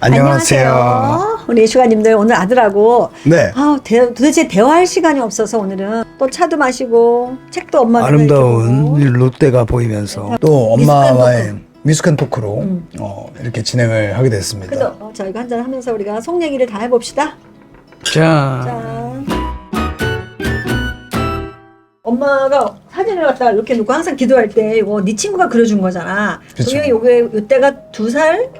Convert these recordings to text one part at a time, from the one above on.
안녕하세요. 우리 슈가님들 오늘 아들하고 네. 아, 대, 도대체 대화할 시간이 없어서 오늘은 또 차도 마시고 책도 엄마 아름다운 이 롯데가 보이면서 또 미숙한 엄마와의 미숙한 토크로 음. 어, 이렇게 진행을 하게 됐습니다. 그래서 어, 저희가 한잔 하면서 우리가 속 얘기를 다 해봅시다. 자, 짠. 엄마가 사진을 갖다가 이렇게 놓고 항상 기도할 때 이거 네 친구가 그려준 거잖아. 그쵸. 동영이 요게 요때가 두 살,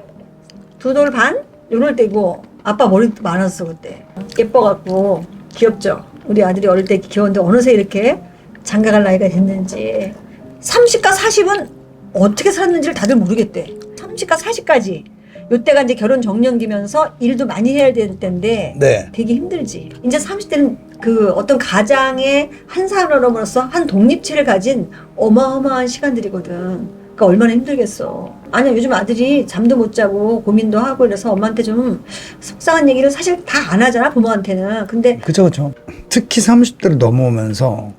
두 돌 반 요럴 때고 아빠 머리도 많았어 그때. 예뻐갖고 귀엽죠. 우리 아들이 어릴 때 귀여운데 어느새 이렇게 장가갈 나이가 됐는지 30과 40은 어떻게 살았는지를 다들 모르겠대. 30과 40까지 요때가 이제 결혼 정년기면서 일도 많이 해야 될 때인데 네. 되게 힘들지. 이제 30대는 그 어떤 가장의 한 사람으로서 한 독립체를 가진 어마어마한 시간들이거든. 그러니까 얼마나 힘들겠어. 아니야, 요즘 아들이 잠도 못 자고 고민도 하고 이래서 엄마한테 좀 속상한 얘기를 사실 다 안 하잖아, 부모한테는. 근데 그쵸, 그쵸. 특히 30대를 넘어오면서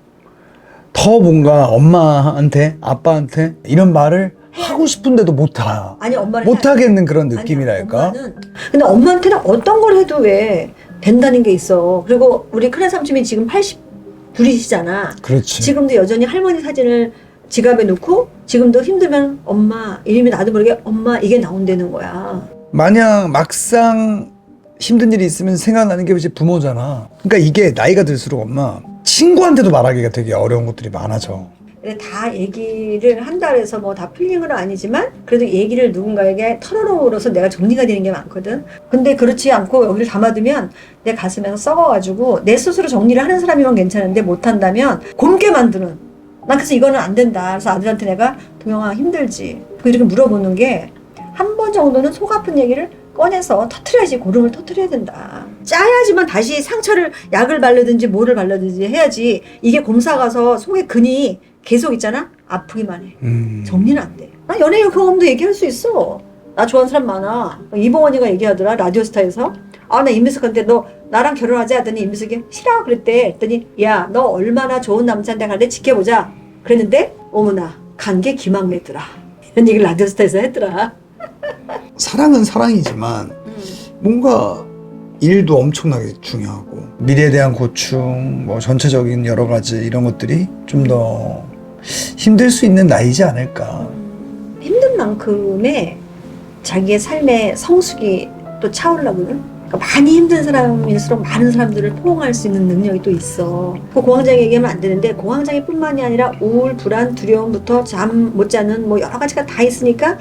더 뭔가 엄마한테, 아빠한테 이런 말을 하고 싶은데도 못하. 아니, 엄마를. 못 하겠는 그런 아니야, 느낌이랄까? 엄마는, 근데 엄마한테는 어떤 걸 해도 왜 된다는 게 있어. 그리고 우리 큰애 삼촌이 지금 82이시잖아. 그렇지. 지금도 여전히 할머니 사진을 지갑에 넣고 지금도 힘들면 엄마 이름이 나도 모르게 엄마 이게 나온다는 거야. 만약 막상 힘든 일이 있으면 생각나는 게 이제 부모잖아. 그러니까 이게 나이가 들수록 엄마 친구한테도 말하기가 되게 어려운 것들이 많아져. 근데 다 얘기를 한다 해서 뭐다건 아니지만 그래도 얘기를 누군가에게 털어놓으로서 내가 정리가 되는 게 많거든. 근데 그렇지 않고 여기를 담아두면 내 가슴에서 썩어가지고 내 스스로 정리를 하는 사람이면 괜찮은데 못한다면 곰게 만드는. 난 그래서 이거는 안 된다. 그래서 아들한테 내가 동영아 힘들지. 이렇게 물어보는 게 한 번 정도는 속 아픈 얘기를 꺼내서 터트려야지 고름을 터트려야 된다. 짜야지만 다시 상처를 약을 바르든지 뭐를 바르든지 해야지 이게 곰사 가서 속에 근이 계속 있잖아 아프기만 해. 음. 정리는 안 돼. 나 연애 경험도 얘기할 수 있어. 나 좋아하는 사람 많아. 이봉원이가 얘기하더라 라디오스타에서. 아나 임미숙한테 너 나랑 결혼하자 하더니 임미숙이 싫어 그랬대. 했더니 야 너 얼마나 좋은 남자인데 갈래 지켜보자. 그랬는데 어머나 간게 기막매더라. 이런 얘기를 라디오스타에서 했더라. 사랑은 사랑이지만 뭔가 일도 엄청나게 중요하고 미래에 대한 고충, 뭐 전체적인 여러 가지 이런 것들이 좀 더 힘들 수 있는 나이지 않을까. 힘든 만큼의 자기의 삶의 성숙이 또 차올라거든. 그러니까 많이 힘든 사람일수록 많은 사람들을 포용할 수 있는 능력이 또 있어. 그 공황장애 얘기하면 안 되는데 공황장애 뿐만이 아니라 우울, 불안, 두려움부터 잠 못 자는 뭐 여러 가지가 다 있으니까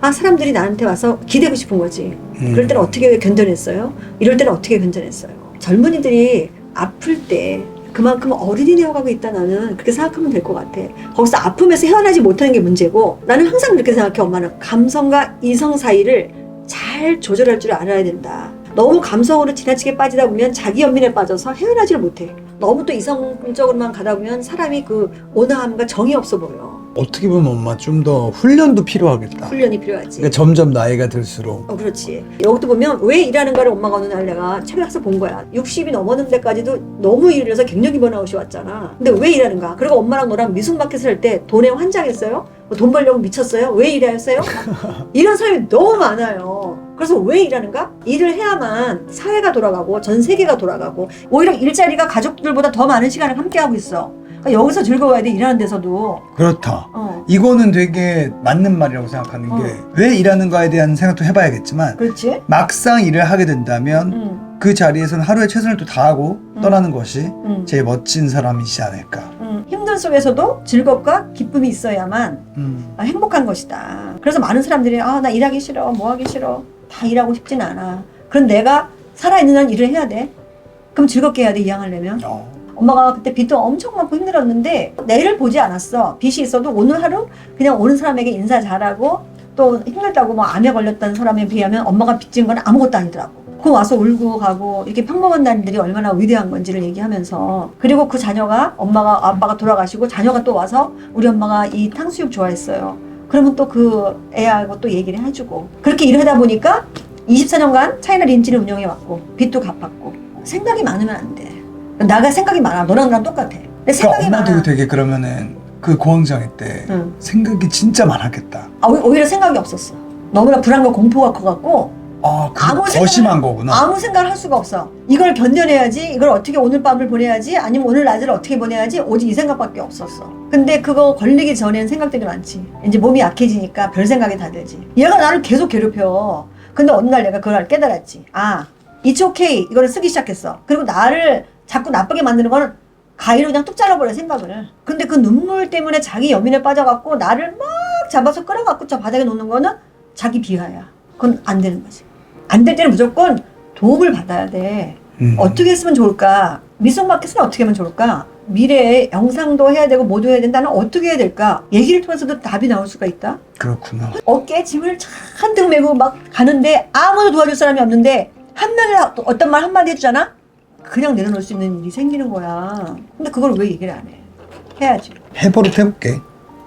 아 사람들이 나한테 와서 기대고 싶은 거지. 음. 그럴 때는 어떻게 견뎌냈어요? 이럴 때는 어떻게 견뎌냈어요? 젊은이들이 아플 때 그만큼 어른이 되어가고 있다 나는 그렇게 생각하면 될 것 같아. 거기서 아픔에서 헤어나지 못하는 게 문제고 나는 항상 그렇게 생각해 엄마는 감성과 이성 사이를 잘 조절할 줄 알아야 된다. 너무 감성으로 지나치게 빠지다 보면 자기 연민에 빠져서 헤어나지를 못해. 너무 또 이성적으로만 가다 보면 사람이 그 온화함과 정이 없어 보여. 어떻게 보면 엄마 좀 더 훈련도 필요하겠다. 훈련이 필요하지. 그러니까 점점 나이가 들수록 어, 그렇지. 여기도 보면 왜 일하는가를 엄마가 어느 날 내가 책을 가서 본 거야. 60이 넘었는 데까지도 너무 일을 해서 갱년기 번아웃이 왔잖아. 근데 왜 일하는가? 그리고 엄마랑 너랑 미술마켓을 할 때 돈에 환장했어요? 뭐돈 벌려고 미쳤어요? 왜 일했어요? 이런 사람이 너무 많아요. 그래서 왜 일하는가? 일을 해야만 사회가 돌아가고 전 세계가 돌아가고 오히려 일자리가 가족들보다 더 많은 시간을 함께하고 있어. 그러니까 여기서 즐거워야 돼 일하는 데서도. 그렇다. 어, 이거는 되게 맞는 말이라고 생각하는 어. 게왜 일하는가에 대한 생각도 해봐야겠지만 그렇지? 막상 일을 하게 된다면 응, 그 자리에서는 하루에 최선을 또 다하고 음. 떠나는 것이 응. 제일 멋진 사람이지 않을까. 음, 힘든 속에서도 즐겁과 기쁨이 있어야만 음. 아, 행복한 것이다. 그래서 많은 사람들이 아 나 일하기 싫어, 뭐 하기 싫어, 다 일하고 싶진 않아. 그럼 내가 살아있는 한 일을 해야 돼. 그럼 즐겁게 해야 돼 이 양하려면. 어. 엄마가 그때 빚도 엄청 많고 힘들었는데 내일을 보지 않았어. 빚이 있어도 오늘 하루 그냥 오는 사람에게 인사 잘하고 또 힘들다고 뭐 암에 걸렸던 사람에 비하면 엄마가 빚진 건 아무것도 아니더라고. 그 와서 울고 가고 이렇게 평범한 날들이 얼마나 위대한 건지를 얘기하면서 그리고 그 자녀가 엄마가 아빠가 돌아가시고 자녀가 또 와서 우리 엄마가 이 탕수육 좋아했어요. 그러면 또 그 애하고 또 얘기를 해주고 그렇게 일을 하다 보니까 24년간 차이나 린치를 운영해 왔고 빚도 갚았고 생각이 많으면 안 돼. 나가 생각이 많아. 너랑 나랑 똑같아. 내 그러니까 생각이 엄마도 많아. 되게 그러면은 그 공황장애 때 응. 생각이 진짜 많았겠다. 아, 오- 오히려 생각이 없었어. 너무나 불안과 공포가 커갖고 아, 그 아무 더 생각을- 심한 거구나. 아무 생각을 할 수가 없어. 이걸 견뎌내야지. 이걸 어떻게 오늘 밤을 보내야지. 아니면 오늘 낮을 어떻게 보내야지. 오직 이 생각밖에 없었어. 근데 그거 걸리기 전에는 생각들이 많지. 이제 몸이 약해지니까 별 생각이 다 들지. 얘가 나를 계속 괴롭혀. 근데 어느 날 내가 그걸 깨달았지. 아, it's okay. 이거를 쓰기 시작했어. 그리고 나를 자꾸 나쁘게 만드는 거는 가위로 그냥 뚝 잘라버려 생각을. 근데 그 눈물 때문에 자기 여민에 빠져갖고 나를 막 잡아서 끌어갖고 저 바닥에 놓는 거는 자기 비하야. 그건 안 되는 거지. 안 될 때는 무조건 도움을 받아야 돼. 음. 어떻게 했으면 좋을까? 미성 마켓은 어떻게 하면 좋을까? 미래에 영상도 해야 되고 모두 해야 된다는 어떻게 해야 될까? 얘기를 통해서도 답이 나올 수가 있다. 그렇구나. 어깨에 짐을 잔뜩 메고 막 가는데 아무도 도와줄 사람이 없는데 한 명이 어떤 말 한마디 해주잖아? 그냥 내려놓을 수 있는 일이 생기는 거야. 근데 그걸 왜 얘기를 안 해? 해야지. 해버릇 해볼게.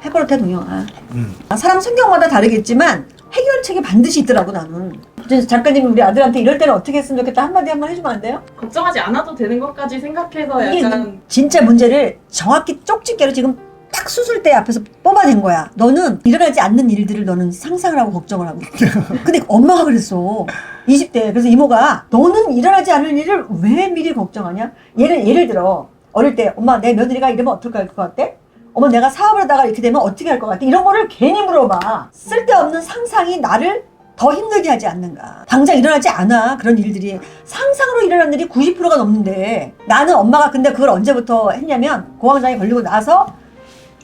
해버릇 해 동영아. 음. 아, 사람 성격마다 다르겠지만 해결책이 반드시 있더라고 나는. 이제 작가님 우리 아들한테 이럴 때는 어떻게 했으면 좋겠다 한마디 한번 해주면 안 돼요? 걱정하지 않아도 되는 것까지 생각해서 이게 약간 진짜 문제를 정확히 쪽집게로 지금 딱 수술대 앞에서 뽑아낸 거야. 너는 일어나지 않는 일들을 너는 상상을 하고 걱정을 하고. 근데 엄마가 그랬어. 20대. 그래서 이모가 너는 일어나지 않을 일을 왜 미리 걱정하냐? 예를, 예를 들어 어릴 때 엄마 내 며느리가 이러면 어떨까 할 것 같아? 어머 내가 사업을 하다가 이렇게 되면 어떻게 할 것 같아? 이런 거를 괜히 물어봐. 쓸데없는 상상이 나를 더 힘들게 하지 않는가. 당장 일어나지 않아. 그런 일들이. 상상으로 일어나는 일이 90%가 넘는데 나는 엄마가 근데 그걸 언제부터 했냐면 공황장애 걸리고 나서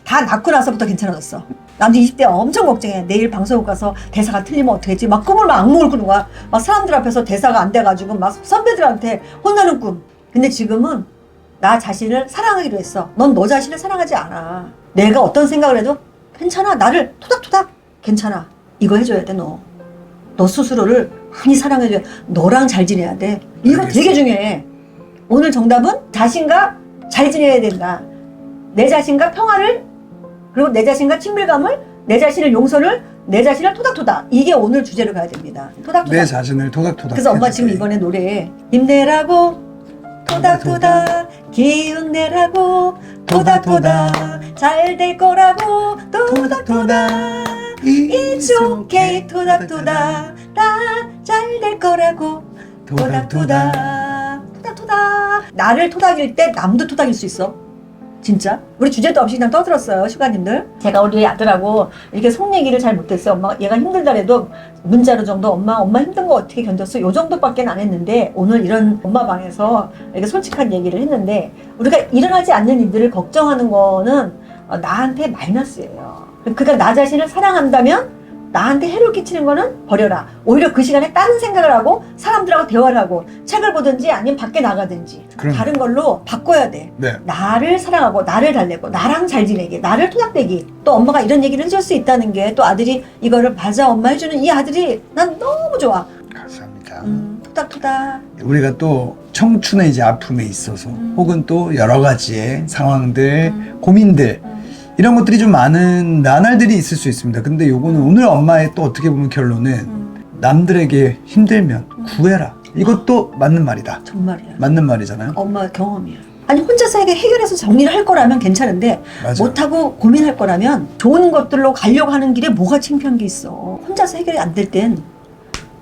다 낳고 나서부터 괜찮아졌어. 나도 20대 엄청 걱정해. 내일 방송국 가서 대사가 틀리면 어떡하지? 막 꿈을 막 악몽을 꾸는 거야. 막 사람들 앞에서 대사가 안 돼가지고 막 선배들한테 혼나는 꿈. 근데 지금은 나 자신을 사랑하기로 했어. 넌 너 자신을 사랑하지 않아. 내가 어떤 생각을 해도 괜찮아. 나를 토닥토닥 괜찮아. 이거 해줘야 돼 너. 너 스스로를 많이 사랑해줘야 너랑 잘 지내야 돼. 이거 알겠어. 되게 중요해. 오늘 정답은 자신과 잘 지내야 된다. 내 자신과 평화를 그리고 내 자신과 친밀감을 내 자신을 용서를 내 자신을 토닥토닥 이게 오늘 주제로 가야 됩니다. 토닥토닥. 내 자신을 토닥토닥. 그래서 엄마 지금. 이번에 노래에 힘내라고 토닥토닥 기운 내라고 토닥토닥 잘 될 거라고 토닥토닥 It's okay 토닥토닥 다 잘 될 거라고 토닥토닥. 토닥토닥. 나를 토닥일 때 남도 토닥일 수 있어 진짜? 우리 주제도 없이 그냥 떠들었어요 슈가님들. 제가 우리 아들하고 이렇게 속 얘기를 잘 못했어요. 엄마 얘가 힘들다래도 문자로 정도 엄마 엄마 힘든 거 어떻게 견뎠어? 요 정도밖에 안 했는데 오늘 이런 엄마 방에서 이렇게 솔직한 얘기를 했는데 우리가 일어나지 않는 일들을 걱정하는 거는 어, 나한테 마이너스예요. 그러니까 나 자신을 사랑한다면 나한테 해를 끼치는 거는 버려라. 오히려 그 시간에 다른 생각을 하고 사람들하고 대화를 하고 책을 보든지 아니면 밖에 나가든지 그럼. 다른 걸로 바꿔야 돼. 네. 나를 사랑하고 나를 달래고 나랑 잘 지내기 나를 토닥대기 또 엄마가 이런 얘기를 해줄 수 있다는 게 또 아들이 이거를 맞아 엄마 해주는 이 아들이 난 너무 좋아 감사합니다. 음, 토닥토닥 우리가 또 청춘의 이제 아픔에 있어서 음. 혹은 또 여러 가지의 상황들, 음. 고민들 음. 이런 것들이 좀 많은 나날들이 있을 수 있습니다. 근데 요거는 오늘 엄마의 또 어떻게 보면 결론은 음, 남들에게 힘들면 음. 구해라. 이것도 맞는 말이다. 정말이야 맞는 말이잖아요. 엄마 경험이야 아니 혼자서 이게 해결해서 정리를 할 거라면 괜찮은데 맞아요. 못하고 고민할 거라면 좋은 것들로 가려고 하는 길에 뭐가 창피한 게 있어. 혼자서 해결이 안 될 땐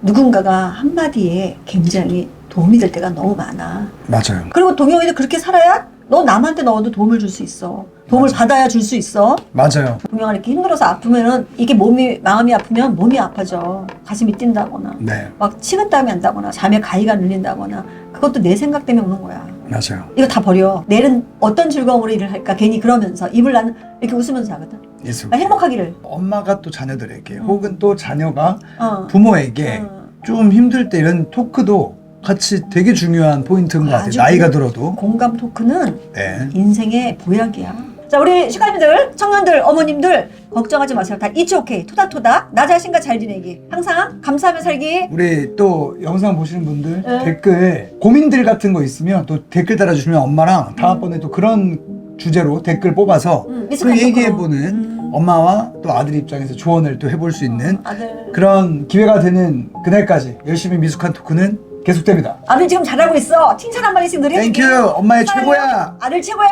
누군가가 한마디에 굉장히 도움이 될 때가 너무 많아. 맞아요. 그리고 동영이도 그렇게 살아야 너 남한테 너도 도움을 줄 수 있어. 도움을 맞아. 받아야 줄 수 있어. 맞아요. 동영아 이렇게 힘들어서 아프면은 이게 몸이 마음이 아프면 몸이 아파져. 가슴이 뛴다거나 네. 막 식은땀이 난다거나 잠에 가위가 눌린다거나 그것도 내 생각 때문에 오는 거야. 맞아요. 이거 다 버려. 내일은 어떤 즐거움으로 일을 할까? 괜히 그러면서 입을 나는 이렇게 웃으면서 하거든. 예술. 나 행복하기를. 엄마가 또 자녀들에게 음. 혹은 또 자녀가 어. 부모에게 어. 좀 힘들 때 이런 토크도 같이 되게 중요한 포인트인 것 같아요. 아주 나이가 들어도. 공감 토크는 네. 인생의 보약이야. 자, 우리 시카님들, 청년들, 어머님들 걱정하지 마세요. 다 이치 오케이. 토닥토닥. 나 자신과 잘 지내기. 항상 감사하며 살기. 우리 또 영상 보시는 분들 네. 댓글 고민들 같은 거 있으면 또 댓글 달아주시면 엄마랑 다음번에 또 그런 주제로 댓글 뽑아서 음, 또 얘기해보는. 음. 엄마와 또 아들 입장에서 조언을 또 해볼 수 있는 아들. 그런 기회가 되는 그날까지 열심히 미숙한 토크는 계속됩니다. 아들 지금 잘하고 있어. 칭찬 한 마디씩 늘 해줄게. 땡큐 엄마의 사랑해요. 최고야. 아들 최고야.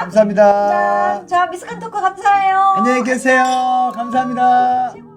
감사합니다. 자, 자, 미숙한 토크 감사해요. 안녕히 계세요. 감사합니다. 최고야.